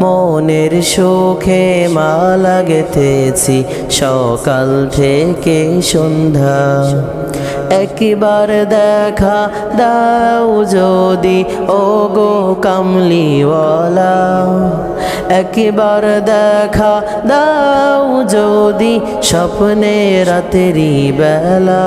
মনের সুখে মালা গেথেছি সকাল থেকে সন্ধ্যা। একবার দেখা দাও যদি ও গো কামলিওয়ালা। একবার দেখা দাও যদি, স্বপ্নে রাতেরি বেলা।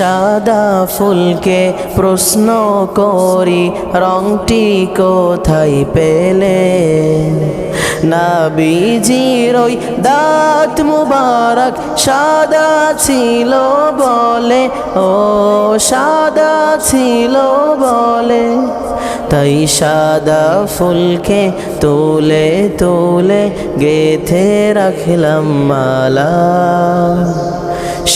সাদা ফুলকে প্রশ্ন করি, রংটি কোথায় পেলে? নাবিজির ওই দাঁত মুবারক সাদা ছিল বলে, ও সাদা ছিল বলে। তাই সাদা ফুলকে তুলে তুলে গেথে রাখলাম মালা।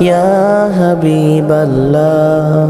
ইয়া হাবিবাল্লাহ